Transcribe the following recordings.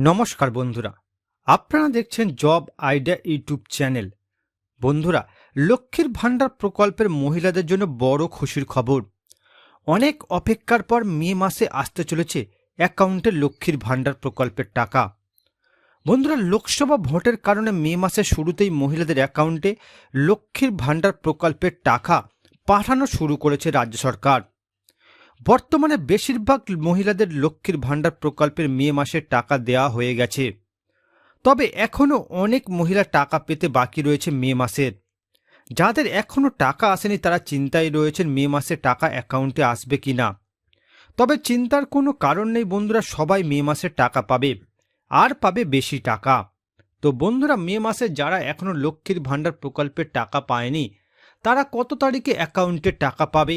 নমস্কার বন্ধুরা। আপনারা দেখছেন জব আইডিয়া ইউটিউব চ্যানেল। বন্ধুরা, লক্ষ্মীর ভাণ্ডার প্রকল্পের মহিলাদের জন্য বড় খুশির খবর। অনেক অপেক্ষার পর মে মাসে আসতে চলেছে অ্যাকাউন্টে লক্ষ্মীর ভাণ্ডার প্রকল্পের টাকা। বন্ধুরা, লোকসভা ভোটের কারণে মে মাসের শুরুতেই মহিলাদের অ্যাকাউন্টে লক্ষ্মীর ভাণ্ডার প্রকল্পের টাকা পাঠানো শুরু করেছে রাজ্য সরকার। বর্তমানে বেশিরভাগ মহিলাদের লক্ষ্মীর ভাণ্ডার প্রকল্পের মে মাসে টাকা দেওয়া হয়ে গেছে। তবে এখনও অনেক মহিলা টাকা পেতে বাকি রয়েছে মে মাসের যাদের এখনও টাকা আসেনি, তারা চিন্তায় রয়েছেন মে মাসে টাকা অ্যাকাউন্টে আসবে কি না তবে চিন্তার কোনো কারণ নেই বন্ধুরা, সবাই মে মাসে টাকা পাবে, আর পাবে বেশি টাকা। তো বন্ধুরা, মে মাসে যারা এখনও লক্ষ্মীর ভাণ্ডার প্রকল্পের টাকা পায়নি, তারা কত তারিখে অ্যাকাউন্টে টাকা পাবে?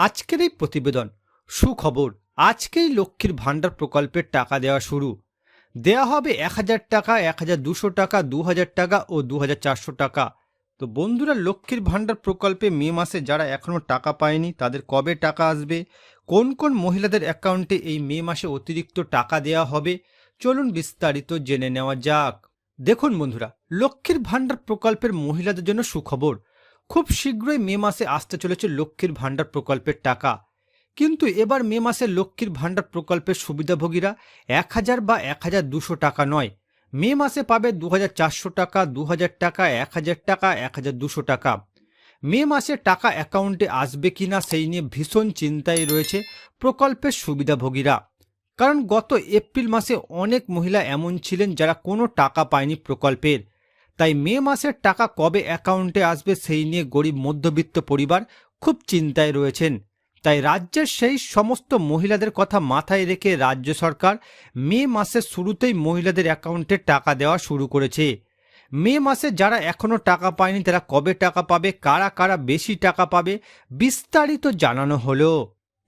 আজকের এই প্রতিবেদন। সুখবর, আজকেই লক্ষ্মীর ভাণ্ডার প্রকল্পের টাকা দেওয়া শুরু। দেয়া হবে এক হাজার টাকা, এক হাজার দুশো টাকা, দু হাজার টাকা ও দু হাজার চারশো টাকা। তো বন্ধুরা, লক্ষ্মীর ভাণ্ডার প্রকল্পে মে মাসে যারা এখনও টাকা পায়নি, তাদের কবে টাকা আসবে? কোন কোন মহিলাদের অ্যাকাউন্টে এই মে মাসে অতিরিক্ত টাকা দেওয়া হবে? চলুন বিস্তারিত জেনে নেওয়া যাক। দেখুন বন্ধুরা, লক্ষ্মীর ভাণ্ডার প্রকল্পের মহিলাদের জন্য সুখবর। খুব শীঘ্রই মে মাসে আসতে চলেছে লক্ষ্মীর ভাণ্ডার প্রকল্পের টাকা। কিন্তু এবার মে মাসে লক্ষ্মীর ভাণ্ডার প্রকল্পের সুবিধাভোগীরা এক হাজার বা এক হাজার দুশো টাকা নয়। মে মাসে পাবে দু হাজার চারশো টাকা, দু হাজার টাকা, এক হাজার টাকা, এক হাজার দুশো টাকা। মে মাসে টাকা অ্যাকাউন্টে আসবে কিনা সেই নিয়ে ভীষণ চিন্তায় রয়েছে প্রকল্পের সুবিধাভোগীরা। কারণ গত এপ্রিল মাসে অনেক মহিলা এমন ছিলেন যারা কোনো টাকা পায়নি প্রকল্পের। তাই মে মাসের টাকা কবে অ্যাকাউন্টে আসবে সেই নিয়ে গরিব মধ্যবিত্ত পরিবার খুব চিন্তায় রয়েছেন। তাই রাজ্যের সেই সমস্ত মহিলাদের কথা মাথায় রেখে রাজ্য সরকার মে মাসের শুরুতেই মহিলাদের অ্যাকাউন্টে টাকা দেওয়া শুরু করেছে। মে মাসে যারা এখনও টাকা পায়নি তারা কবে টাকা পাবে, কারা কারা বেশি টাকা পাবে, বিস্তারিত জানানো হলো।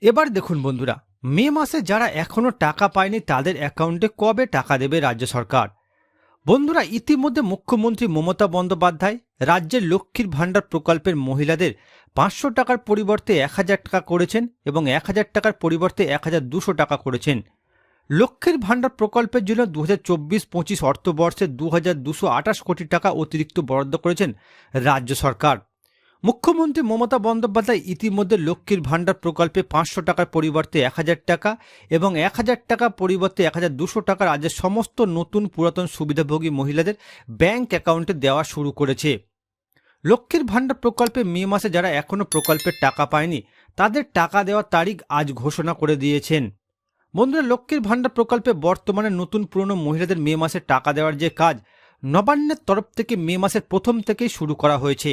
এবার দেখুন বন্ধুরা, মে মাসে যারা এখনও টাকা পায়নি তাদের অ্যাকাউন্টে কবে টাকা দেবে রাজ্য সরকার? বন্ধুরা, ইতিমধ্যে মুখ্যমন্ত্রী মমতা বন্দ্যোপাধ্যায় রাজ্যের লক্ষ্মীর ভাণ্ডার প্রকল্পের মহিলাদের পাঁচশো টাকার পরিবর্তে এক হাজার টাকা করেছেন এবং এক হাজার টাকার পরিবর্তে এক হাজার দুশো টাকা করেছেন। লক্ষ্মীর ভাণ্ডার প্রকল্পের জন্য দু হাজার চব্বিশ পঁচিশ অর্থবর্ষে দু হাজার দুশো আঠাশ কোটি টাকা অতিরিক্ত বরাদ্দ করেছেন রাজ্য সরকার। মুখ্যমন্ত্রী মমতা বন্দ্যোপাধ্যায় ইতিমধ্যে লক্ষ্মীর ভাণ্ডার প্রকল্পে পাঁচশো টাকার পরিবর্তে এক হাজার টাকা এবং এক হাজার টাকা পরিবর্তে এক হাজার দুশো টাকা রাজ্যের সমস্ত নতুন পুরাতন সুবিধাভোগী মহিলাদের ব্যাংক অ্যাকাউন্টে দেওয়া শুরু করেছে। লক্ষ্মীর ভাণ্ডার প্রকল্পে মে মাসে যারা এখনও প্রকল্পের টাকা পায়নি, তাদের টাকা দেওয়ার তারিখ আজ ঘোষণা করে দিয়েছেন। বন্ধুরা, লক্ষ্মীর ভাণ্ডার প্রকল্পে বর্তমানে নতুন পুরনো মহিলাদের মে মাসে টাকা দেওয়ার যে কাজ, নবান্নের তরফ থেকে মে মাসের প্রথম থেকেই শুরু করা হয়েছে।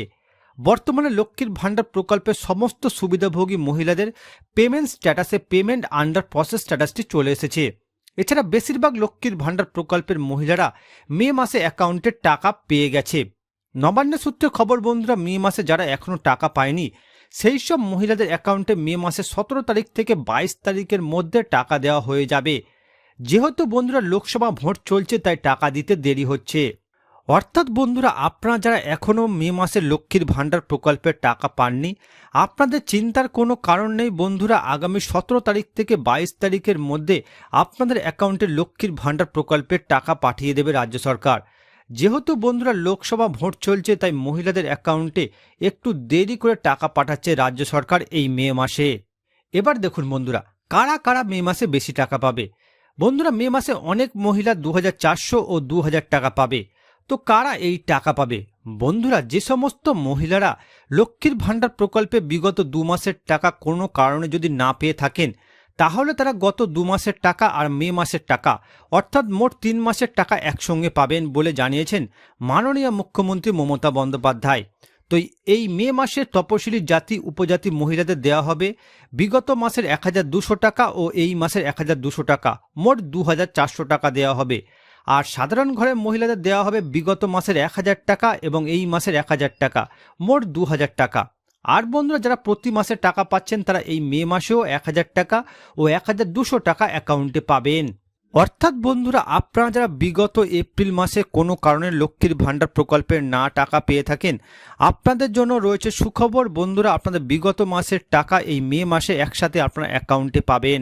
বর্তমানে লক্ষ্মীর ভাণ্ডার প্রকল্পের সমস্ত সুবিধাভোগী মহিলাদের পেমেন্ট স্ট্যাটাসে পেমেন্ট আন্ডার প্রসেস স্ট্যাটাসটি চলে এসেছে। এছাড়া বেশিরভাগ লক্ষ্মীর ভাণ্ডার প্রকল্পের মহিলারা মে মাসে অ্যাকাউন্টে টাকা পেয়ে গেছে। নবান্ন সূত্রে খবর, বন্ধুরা, মে মাসে যারা এখনও টাকা পায়নি সেই সব মহিলাদের অ্যাকাউন্টে মে মাসে সতেরো তারিখ থেকে বাইশ তারিখের মধ্যে টাকা দেওয়া হয়ে যাবে। যেহেতু, বন্ধুরা, লোকসভা ভোট চলছে, তাই টাকা দিতে দেরি হচ্ছে। অর্থাৎ বন্ধুরা, আপনারা যারা এখনও মে মাসে লক্ষ্মীর ভাণ্ডার প্রকল্পের টাকা পাননি, আপনাদের চিন্তার কোনো কারণ নেই বন্ধুরা, আগামী সতেরো তারিখ থেকে বাইশ তারিখের মধ্যে আপনাদের অ্যাকাউন্টে লক্ষ্মীর ভাণ্ডার প্রকল্পের টাকা পাঠিয়ে দেবে রাজ্য সরকার। যেহেতু বন্ধুরা, লোকসভা ভোট চলছে, তাই মহিলাদের অ্যাকাউন্টে একটু দেরি করে টাকা পাঠাচ্ছে রাজ্য সরকার এই মে মাসে। এবার দেখুন বন্ধুরা, কারা কারা মে মাসে বেশি টাকা পাবে? বন্ধুরা, মে মাসে অনেক মহিলা দু হাজার চারশো ও দু হাজার টাকা পাবে। তো কারা এই টাকা পাবে? বন্ধুরা, যে সমস্ত মহিলারা লক্ষ্মীর ভাণ্ডার প্রকল্পে বিগত দু মাসের টাকা কোনো কারণে যদি না পেয়ে থাকেন, তাহলে তারা গত দু মাসের টাকা আর মে মাসের টাকা, অর্থাৎ মোট তিন মাসের টাকা একসঙ্গে পাবেন বলে জানিয়েছেন মাননীয় মুখ্যমন্ত্রী মমতা বন্দ্যোপাধ্যায়। তো এই মে মাসে তপশিলি জাতি, উপজাতি মহিলাদের দেওয়া হবে বিগত মাসের এক টাকা ও এই মাসের এক টাকা, মোট দু হাজার চারশো টাকা দেওয়া হবে। আর সাধারণ ঘরের মহিলাদের দেওয়া হবে বিগত মাসের এক হাজার টাকা এবং এই মাসের এক হাজার টাকা, মোট দু হাজার টাকা। আর বন্ধুরা, যারা প্রতি মাসে টাকা পাচ্ছেন, তারা এই মে মাসেও এক হাজার টাকা ও এক হাজার দুশো টাকা অ্যাকাউন্টে পাবেন। অর্থাৎ বন্ধুরা, আপনারা যারা বিগত এপ্রিল মাসে কোনো কারণে লক্ষ্মীর ভাণ্ডার প্রকল্পের না টাকা পেয়ে থাকেন, আপনাদের জন্য রয়েছে সুখবর। বন্ধুরা, আপনাদের বিগত মাসের টাকা এই মে মাসে একসাথে আপনারা অ্যাকাউন্টে পাবেন।